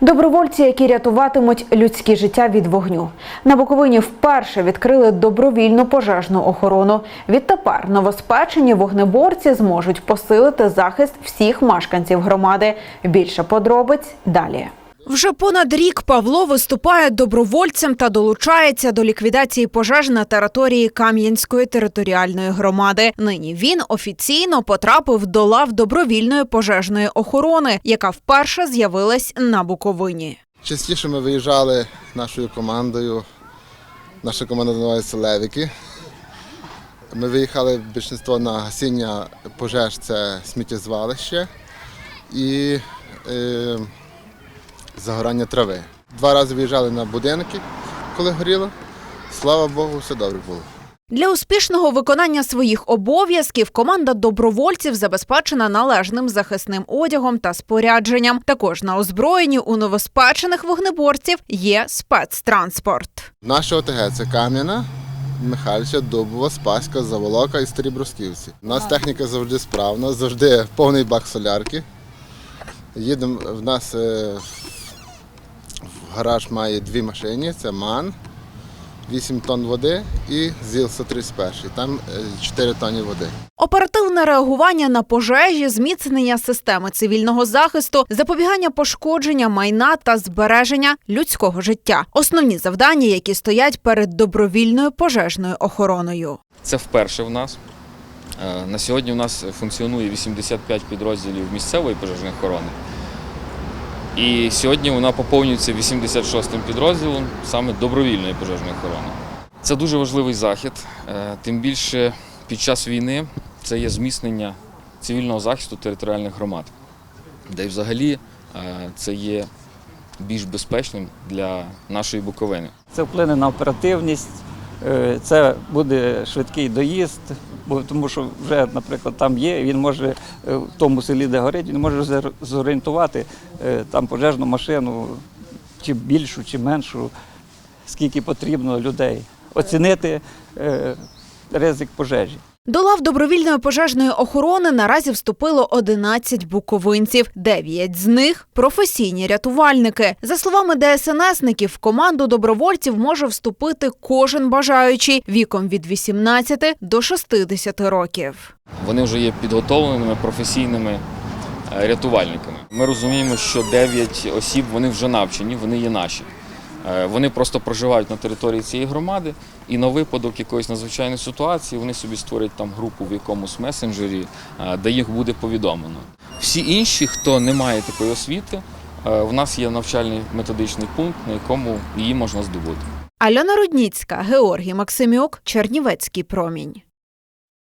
Добровольці, які рятуватимуть людські життя від вогню. На Буковині вперше відкрили добровільну пожежну охорону. Відтепер новоспечені вогнеборці зможуть посилити захист всіх мешканців громади. Більше подробиць далі. Вже понад рік Павло виступає добровольцем та долучається до ліквідації пожеж на території Кам'янської територіальної громади. Нині він офіційно потрапив до лав добровільної пожежної охорони, яка вперше з'явилась на Буковині. Частіше ми виїжджали нашою командою. Наша команда називається Левіки. Ми виїхали більшинство на гасіння пожеж, це сміттєзвалище і е, загорання трави. Два рази виїжджали на будинки, коли горіло. Слава Богу, все добре було. Для успішного виконання своїх обов'язків команда добровольців забезпечена належним захисним одягом та спорядженням. Також на озброєнні у новоспечених вогнеборців є спецтранспорт. Наша ОТГ це Кам'яна, Михайлівська, Дубова, Спаська, Заволока і Старі Бросківці. У нас техніка завжди справна, завжди повний бак солярки. Їдемо, в нас е, гараж має дві машини, це МАН, 8 тонн води і ЗІЛ-131, там е, 4 тонни води. Оперативне реагування на пожежі, зміцнення системи цивільного захисту, запобігання пошкодження майна та збереження людського життя основні завдання, які стоять перед добровільною пожежною охороною. Це вперше в нас. Е, На сьогодні у нас функціонує 85 підрозділів місцевої пожежної охорони. І сьогодні вона поповнюється 86-м підрозділом саме добровільної пожежної охорони. Це дуже важливий захід, е, тим більше під час війни це є зміцнення цивільного захисту територіальних громад, де й взагалі е, це є більш безпечним для нашої Буковини. Це вплине на оперативність, це буде швидкий доїзд, бо тому що вже, наприклад, там є, він може е, в тому селі, де горить, він може зор- зорієнтувати е, там пожежну машину, чи більшу, чи меншу, скільки потрібно людей, оцінити е, ризик пожежі. До лав добровільної пожежної охорони наразі вступило 11 буковинців. Дев'ять з них професійні рятувальники. За словами ДСНСників, в команду добровольців може вступити кожен бажаючий віком від 18 до 60 років. Вони вже є підготовленими професійними е, рятувальниками. Ми розуміємо, що 9 осіб вони вже навчені, вони є наші. Е, Вони просто проживають на території цієї громади, і на випадок якоїсь надзвичайної ситуації вони собі створять там групу в якомусь месенджері, е, де їх буде повідомлено. Всі інші, хто не має такої освіти, е, в нас є навчальний методичний пункт, на якому її можна здобути. Альона Рудніцька, Георгій Максимюк, Чернівецький промінь.